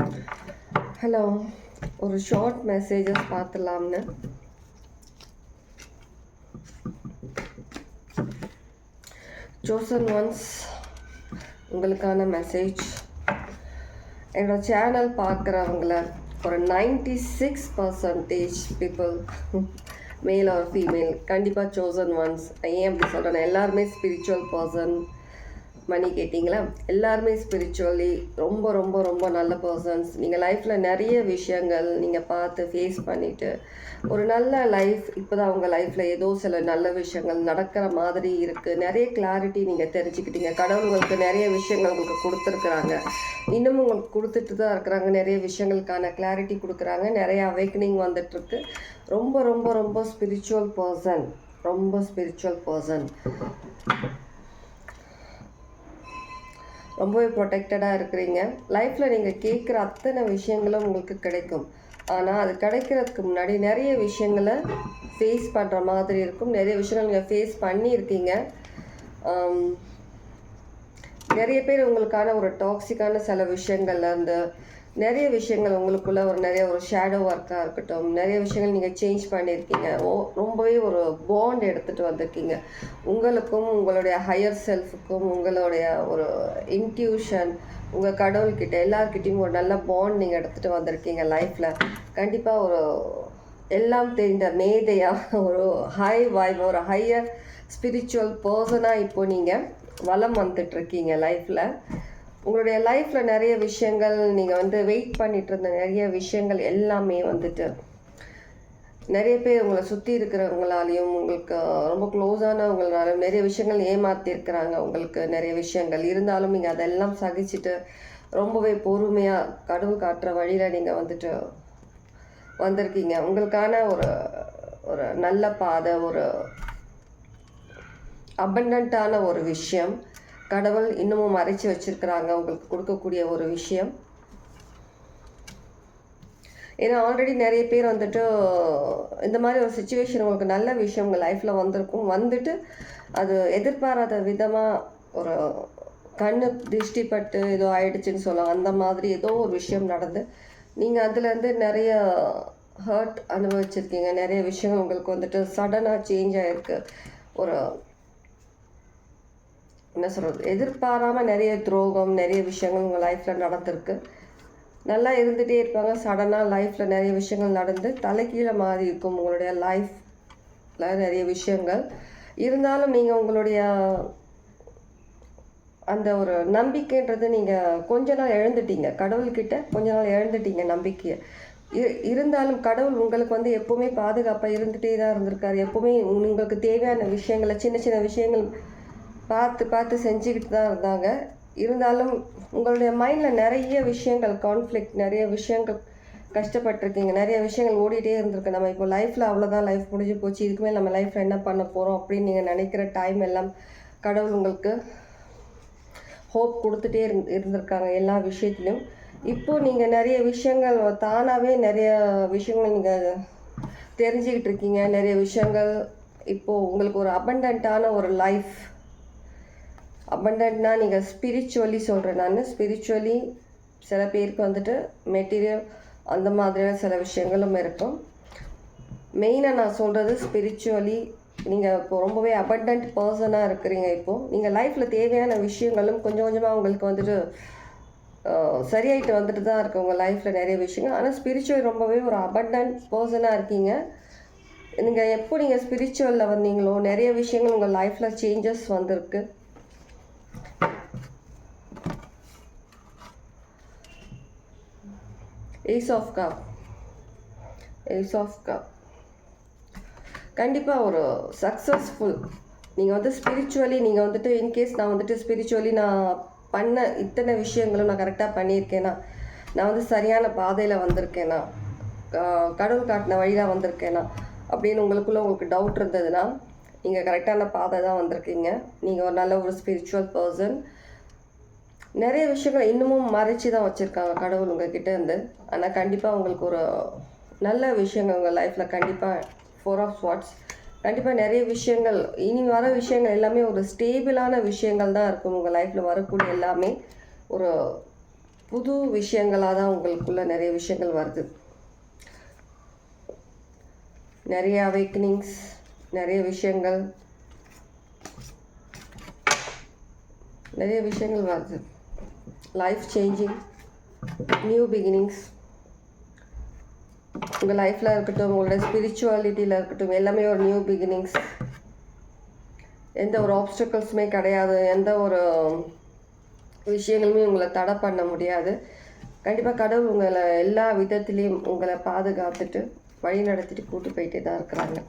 Hello ஒரு short messages பார்த்துலாம்னு. Chosen ones உங்களுக்கான மெசேஜ் என்னோட சேனல் பார்க்குறவங்கள ஒரு ninety six percentage people male or female கண்டிப்பாக சோசன் ஒன்ஸ் ஏன் அப்படி சொல்கிறேன் எல்லாருமே ஸ்பிரிச்சுவல் பர்சன் மணி கேட்டிங்களா? எல்லாருமே ஸ்பிரிச்சுவலி ரொம்ப ரொம்ப ரொம்ப நல்ல பர்சன்ஸ் நீங்கள் லைஃப்பில் நிறைய விஷயங்கள் நீங்கள் பார்த்து ஃபேஸ் பண்ணிவிட்டு ஒரு நல்ல லைஃப் இப்போ தான் உங்கள் லைஃப்பில் ஏதோ சில நல்ல விஷயங்கள் நடக்கிற மாதிரி இருக்குது நிறைய கிளாரிட்டி நீங்கள் தெரிஞ்சுக்கிட்டீங்க. கடவுள் உங்களுக்கு நிறைய விஷயங்கள் உங்களுக்கு கொடுத்துருக்குறாங்க. இன்னமும் உங்களுக்கு கொடுத்துட்டு தான் இருக்கிறாங்க. நிறைய விஷயங்களுக்கான கிளாரிட்டி கொடுக்குறாங்க. நிறைய அவேக்கனிங் வந்துட்டுருக்கு. ரொம்ப ரொம்ப ரொம்ப ஸ்பிரிச்சுவல் பர்சன் ரொம்ப ஸ்பிரிச்சுவல் பர்சன் ரொம்பவே ப்ரொடெக்டடாக இருக்கிறீங்க. லைஃப்பில் நீங்கள் கேட்குற அத்தனை விஷயங்களும் உங்களுக்கு கிடைக்கும். ஆனால் அது கிடைக்கிறதுக்கு முன்னாடி நிறைய விஷயங்களை ஃபேஸ் பண்ணுற மாதிரி இருக்கும். நிறைய விஷயங்கள் நீங்கள் ஃபேஸ் பண்ணியிருக்கீங்க. நிறைய பேர் உங்களுக்கான ஒரு டாக்ஸிக்கான சில விஷயங்கள்ல அந்த நிறைய விஷயங்கள் உங்களுக்குள்ள ஒரு நிறைய ஒரு ஷேடோ ஒர்க்காக இருக்கட்டும் நிறைய விஷயங்கள் நீங்கள் சேஞ்ச் பண்ணியிருக்கீங்க. ஓ ரொம்பவே ஒரு பாண்ட் எடுத்துகிட்டு வந்திருக்கீங்க. உங்களுக்கும் உங்களுடைய ஹையர் செல்ஃபுக்கும் உங்களுடைய ஒரு இன்ட்யூஷன் உங்கள் கடவுள்கிட்ட எல்லாருக்கிட்டையும் ஒரு நல்ல பாண்ட் நீங்கள் எடுத்துகிட்டு வந்திருக்கீங்க லைஃப்பில் கண்டிப்பாக ஒரு எல்லாம் தெரிந்த மேதையாக ஒரு ஹை வைப் ஒரு ஹையர் ஸ்பிரிச்சுவல் பர்சனாக இப்போ நீங்கள் வளம் வந்துட்டுருக்கீங்க லைஃப்பில் உங்களுடைய லைஃப்பில் நிறைய விஷயங்கள் நீங்கள் வந்து வெயிட் பண்ணிட்டு இருந்த நிறைய விஷயங்கள் எல்லாமே வந்துட்டு நிறைய பேர் உங்களை சுற்றி இருக்கிறவங்களாலையும் உங்களுக்கு ரொம்ப க்ளோஸானவங்களாலையும் நிறைய விஷயங்கள் ஏமாத்திருக்கிறாங்க. உங்களுக்கு நிறைய விஷயங்கள் இருந்தாலும் நீங்கள் அதெல்லாம் சகிச்சுட்டு ரொம்பவே பொறுமையாக கடவுள் காட்டுற வழியில் நீங்கள் வந்துட்டு வந்திருக்கீங்க. உங்களுக்கான ஒரு ஒரு நல்ல பாதை ஒரு அபண்டண்ட்டான ஒரு விஷயம். கடவுள் இன்னமும் மறைச்சு வச்சிருக்கிறாங்க. உங்களுக்கு கொடுக்கக்கூடிய ஒரு விஷயம். ஏன்னா ஆல்ரெடி நிறைய பேர் வந்துட்டு இந்த மாதிரி ஒரு சுச்சுவேஷன் உங்களுக்கு நல்ல விஷயம் உங்கள் லைஃப்பில் வந்திருக்கும். வந்துட்டு அது எதிர்பாராத விதமாக ஒரு கண்ணு திருஷ்டிப்பட்டு ஏதோ ஆயிடுச்சுன்னு சொல்லலாம். அந்த மாதிரி ஏதோ ஒரு விஷயம் நடந்து நீங்கள் அதுலேருந்து நிறைய ஹர்ட் அனுபவிச்சிருக்கீங்க. நிறைய விஷயங்கள் உங்களுக்கு வந்துட்டு சடனாக சேஞ்ச் ஆகிருக்கு ஒரு என்ன சொல்கிறது எதிர்பாராமல் நிறைய துரோகம் நிறைய விஷயங்கள் உங்கள் லைஃப்பில் நடந்திருக்கு. நல்லா இருந்துகிட்டே இருப்பாங்க. சடனாக லைஃப்பில் நிறைய விஷயங்கள் நடந்து தலைக்கீழே மாறி இருக்கும் உங்களுடைய லைஃப்பில் நிறைய விஷயங்கள். இருந்தாலும் நீங்கள் உங்களுடைய அந்த ஒரு நம்பிக்கைன்றது நீங்கள் கொஞ்ச நாள் இழந்துட்டீங்க. கடவுள்கிட்ட கொஞ்ச நாள் இழந்துட்டீங்க நம்பிக்கையை. இருந்தாலும் கடவுள் உங்களுக்கு வந்து எப்போவுமே பாதுகாப்பாக இருந்துகிட்டே தான் இருந்திருக்காரு. எப்போவுமே உங்களுக்கு தேவையான விஷயங்களை சின்ன சின்ன விஷயங்கள் பார்த்து பார்த்து செஞ்சுக்கிட்டு தான் இருந்தாங்க. இருந்தாலும் உங்களுடைய மைண்டில் நிறைய விஷயங்கள் கான்ஃப்ளிக்ட் நிறைய விஷயங்கள் கஷ்டப்பட்டிருக்கீங்க. நிறைய விஷயங்கள் ஓடிட்டே இருந்திருக்கு. நம்ம இப்போ லைஃப்பில் அவ்வளோதான் லைஃப் முடிஞ்சு போச்சு. இதுக்கு மேலே நம்ம லைஃப்பில் என்ன பண்ண போகிறோம் அப்படின்னு நீங்கள் நினைக்கிற டைம் எல்லாம் கடவுள் உங்களுக்கு ஹோப் கொடுத்துட்டே இருந் இருந்திருக்காங்க எல்லா விஷயத்துலையும் இப்போது நீங்கள் நிறைய விஷயங்கள் தானாகவே நிறைய விஷயங்கள் நீங்கள் தெரிஞ்சுக்கிட்டு இருக்கீங்க. நிறைய விஷயங்கள் இப்போது உங்களுக்கு ஒரு அபண்டண்ட்டான ஒரு லைஃப் அபண்டன்ட்னா நீங்கள் ஸ்பிரிச்சுவலி சொல்கிறேன் நான். ஸ்பிரிச்சுவலி சில பேருக்கு வந்துட்டு மெட்டீரியல் அந்த மாதிரியான சில விஷயங்களும் இருக்கும். மெயினாக நான் சொல்கிறது ஸ்பிரிச்சுவலி நீங்கள் இப்போ ரொம்பவே அபண்டன்ட் பர்சனாக இருக்கிறீங்க இப்போது நீங்கள் லைஃப்பில் தேவையான விஷயங்களும் கொஞ்சம் கொஞ்சமாக உங்களுக்கு வந்துட்டு சரியாயிட்டு வந்துட்டு தான் இருக்கு உங்கள் லைஃப்பில் நிறைய விஷயங்கள். ஆனால் ஸ்பிரிச்சுவல் ரொம்பவே ஒரு அபண்டன்ட் பர்சனாக இருக்கீங்க. நீங்கள் எப்போ நீங்கள் ஸ்பிரிச்சுவலில் வந்தீங்களோ நிறைய விஷயங்கள் உங்கள் லைஃப்பில் சேஞ்சஸ் வந்திருக்கு. Ace of cup ace of cup கண்டிப்பாக ஒரு சக்ஸஸ்ஃபுல் நீங்கள் வந்து ஸ்பிரிச்சுவலி நீங்கள் வந்துட்டு இன்கேஸ் நான் வந்துட்டு ஸ்பிரிச்சுவலி நான் பண்ண இத்தனை விஷயங்களும் நான் கரெக்டாக பண்ணியிருக்கேனா நான் வந்து சரியான பாதையில் வந்திருக்கேனா கடவுள் காட்டின வழியில் வந்திருக்கேனா அப்படின்னு உங்களுக்குள்ளே உங்களுக்கு டவுட் இருந்ததுன்னா நீங்கள் கரெக்டான பாதை தான் வந்திருக்கீங்க. நீங்கள் ஒரு நல்ல ஒரு ஸ்பிரிச்சுவல் பர்சன் நிறைய விஷயங்கள் இன்னமும் மறைச்சி தான் வச்சுருக்காங்க கடவுள் உங்ககிட்ட இருந்து. ஆனால் கண்டிப்பாக உங்களுக்கு ஒரு நல்ல விஷயங்கள் உங்கள் லைஃப்பில் கண்டிப்பாக ஃபோர் ஆஃப் வாட்ஸ் கண்டிப்பாக நிறைய விஷயங்கள் இனி வர விஷயங்கள் எல்லாமே ஒரு ஸ்டேபிளான விஷயங்கள் தான் இருக்கும். உங்கள் லைஃப்பில் வரக்கூடிய எல்லாமே ஒரு புது விஷயங்களாக தான் உங்களுக்குள்ள நிறைய விஷயங்கள் வருது. நிறைய அவேக்கனிங்ஸ் நிறைய விஷயங்கள் நிறைய விஷயங்கள் வருது. லைஃப் சேஞ்சிங் நியூ பிகினிங்ஸ் உங்கள் லைஃப்பில் இருக்கட்டும் உங்களோட ஸ்பிரிச்சுவாலிட்டியில் இருக்கட்டும் எல்லாமே ஒரு நியூ பிகினிங்ஸ் எந்த ஒரு ஆப்ஸ்டக்கல்ஸுமே கிடையாது. எந்த ஒரு விஷயங்களுமே உங்களை தடை பண்ண முடியாது. கண்டிப்பாக கடவுள் உங்களை எல்லா விதத்துலேயும் உங்களை பாதுகாத்துட்டு வழி நடத்திட்டு கூட்டு போயிட்டே தான் இருக்கிறாங்க.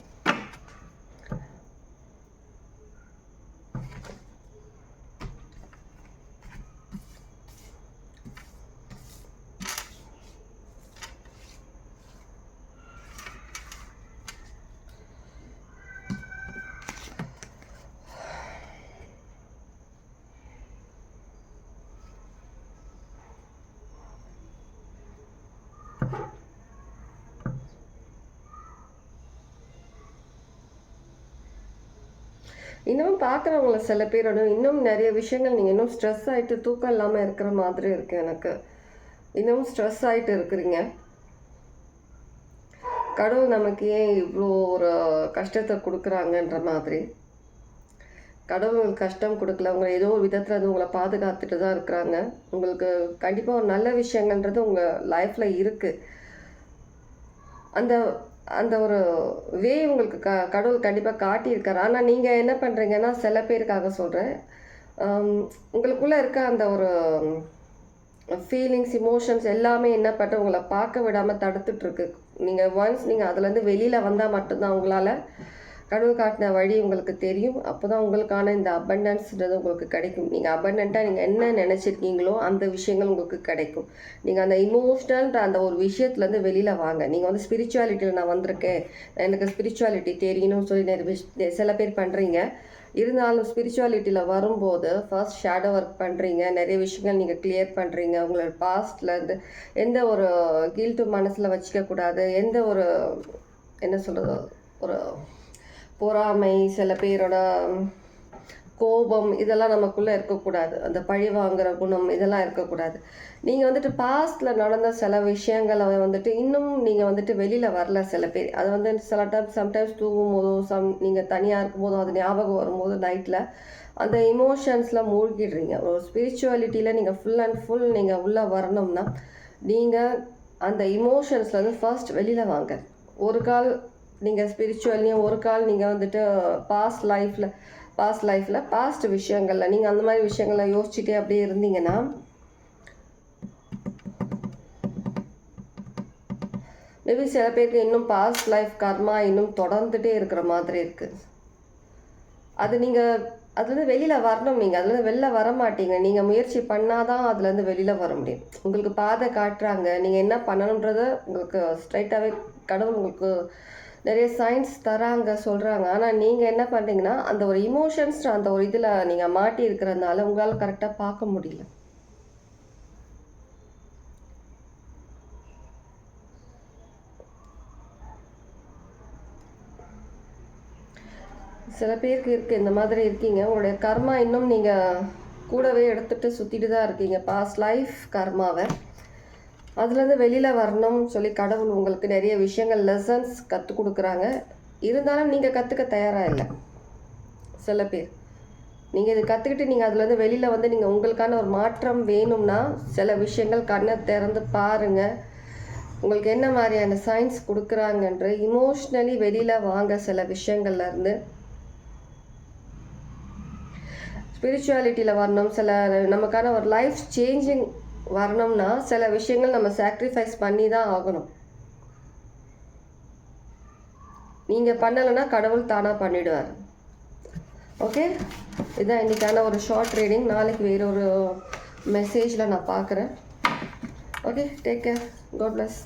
இன்னும் பார்க்குறவங்கள சில பேரோட இன்னும் நிறைய விஷயங்கள் நீங்கள் இன்னும் ஸ்ட்ரெஸ் ஆகிட்டு தூக்கம் இல்லாமல் இருக்கிற மாதிரி இருக்குது எனக்கு. இன்னும் ஸ்ட்ரெஸ் ஆகிட்டு இருக்கிறீங்க. கடவுள் நமக்கு ஏன் இவ்வளோ ஒரு கஷ்டத்தை கொடுக்குறாங்கன்ற மாதிரி. கடவுள் கஷ்டம் கொடுக்கல அவங்க ஏதோ ஒரு விதத்தில் அது உங்களை பாதுகாத்துட்டு தான் இருக்கிறாங்க. உங்களுக்கு கண்டிப்பாக ஒரு நல்ல விஷயங்கன்றது உங்கள் லைஃப்பில் இருக்குது அந்த அந்த ஒரு வே உங்களுக்கு க கடவுள் கண்டிப்பாக காட்டியிருக்காரு. ஆனால் நீங்கள் என்ன பண்ணுறீங்கன்னா சில பேருக்காக சொல்கிறேன் உங்களுக்குள்ளே இருக்க அந்த ஒரு ஃபீலிங்ஸ் இமோஷன்ஸ் எல்லாமே என்ன பண்ணுற உங்களை பார்க்க விடாமல் தடுத்துட்ருக்கு நீங்கள் ஒன்ஸ் நீங்கள் அதுலேருந்து வெளியில் வந்தால் மட்டும்தான் உங்களால் கடவுள் காட்டின வழி உங்களுக்கு தெரியும். அப்போ தான் உங்களுக்கான இந்த அபண்டன்ஸ்ன்றது உங்களுக்கு கிடைக்கும். நீங்கள் அபண்டண்ட்டாக நீங்கள் என்ன நினச்சிருக்கீங்களோ அந்த விஷயங்கள் உங்களுக்கு கிடைக்கும். நீங்கள் அந்த இமோஷ்னல்ன்ற அந்த ஒரு விஷயத்துலேருந்து வெளியில் வாங்க. நீங்கள் வந்து ஸ்பிரிச்சுவாலிட்டியில் நான் வந்திருக்கேன். எனக்கு ஸ்பிரிச்சுவாலிட்டி தெரியணும்னு சொல்லி நிறைய சில பேர் பண்ணுறீங்க இருந்தாலும் ஸ்பிரிச்சுவாலிட்டியில் வரும்போது ஃபர்ஸ்ட் ஷேடோ ஒர்க் பண்ணுறீங்க நிறைய விஷயங்கள் நீங்கள் கிளியர் பண்ணுறீங்க உங்களோட பாஸ்ட்லேருந்து எந்த ஒரு கில்ட்டு மனசில் வச்சுக்கக்கூடாது. எந்த ஒரு என்ன சொல்கிறது ஒரு பொறாமை சில பேரோட கோபம் இதெல்லாம் நமக்குள்ளே இருக்கக்கூடாது. அந்த பழி வாங்குற குணம் இதெல்லாம் இருக்கக்கூடாது. நீங்கள் வந்துட்டு பாஸ்டில் நடந்த சில விஷயங்களை வந்துட்டு இன்னும் நீங்கள் வந்துட்டு வெளியில் வரல சில பேர். அது வந்து சில டைம் சம்டைம்ஸ் தூங்கும் போதும் சம் நீங்கள் தனியாக இருக்கும் போதும் அது ஞாபகம் வரும்போது நைட்டில் அந்த இமோஷன்ஸில் மூழ்கிடுறீங்க. ஒரு ஸ்பிரிச்சுவாலிட்டியில் நீங்கள் ஃபுல் அண்ட் ஃபுல் நீங்கள் உள்ளே வரணும்னா நீங்கள் அந்த இமோஷன்ஸ்லேருந்து ஃபர்ஸ்ட் வெளியில் வாங்க. ஒரு கால் நீங்கள் ஸ்பிரிச்சுவல்லையும் ஒரு கால் நீங்கள் வந்துட்டு பாஸ்ட் லைஃப்பில் பாஸ்ட் லைஃப்பில் பாஸ்ட் விஷயங்களில் நீங்கள் அந்த மாதிரி விஷயங்களை யோசிச்சுட்டே அப்படியே இருந்தீங்கன்னா மேபி சில பேருக்கு இன்னும் பாஸ்ட் லைஃப் கர்மா இன்னும் தொடர்ந்துட்டே இருக்கிற மாதிரி இருக்குது அது நீங்கள் அதுலேருந்து வெளியில் வரணும் நீங்கள் அதுலேருந்து வெளில வர மாட்டீங்க நீங்கள் முயற்சி பண்ணால் தான் அதுலேருந்து வெளியில் வர முடியும். உங்களுக்கு பாதை காட்டுறாங்க. நீங்கள் என்ன பண்ணணுன்றத உங்களுக்கு ஸ்ட்ரைட்டாகவே கடவுள் உங்களுக்கு நிறைய சயின்ஸ் தராங்க சொல்கிறாங்க ஆனால் நீங்கள் என்ன பண்ணுறீங்கன்னா அந்த ஒரு இமோஷன்ஸ் அந்த ஒரு இதில் நீங்கள் மாட்டி இருக்கிறதுனால உங்களால் கரெக்டாக பார்க்க முடியல. சில பேருக்கு இருக்குது இந்த மாதிரி இருக்கீங்க. உங்களுடைய கர்மா இன்னும் நீங்கள் கூடவே எடுத்துகிட்டு சுற்றிட்டு தான் இருக்கீங்க. பாஸ்ட் லைஃப் கர்மாவை. அதுலேருந்து வெளியில் வரணும்னு சொல்லி கடவுள் உங்களுக்கு நிறைய விஷயங்கள் லெசன்ஸ் கற்றுக் கொடுக்குறாங்க. இருந்தாலும் நீங்கள் கற்றுக்க தயாராக இல்லை. சில பேர். நீங்கள் இது கற்றுக்கிட்டு நீங்கள் அதுலேருந்து வெளியில் வந்து நீங்கள் உங்களுக்கான ஒரு மாற்றம் வேணும்னா சில விஷயங்கள் கண்ணை திறந்து பாருங்கள் உங்களுக்கு என்ன மாதிரியான சயின்ஸ் கொடுக்குறாங்கன்ற இமோஷ்னலி வெளியில் வாங்க சில விஷயங்கள்லேருந்து ஸ்பிரிச்சுவாலிட்டியில் வரணும். சில நமக்கான ஒரு லைஃப் சேஞ்சிங் வரணும்னா சில விஷயங்கள் நம்ம சாக்ரிஃபைஸ் பண்ணி தான் ஆகணும். நீங்கள் பண்ணலைன்னா கடவுள் தானாக பண்ணிடுவார். ஓகே இதுதான் இன்றைக்கான ஒரு ஷார்ட் ரீடிங் நாளைக்கு வேறு ஒரு மெசேஜில் நான் பார்க்குறேன். Okay take care God bless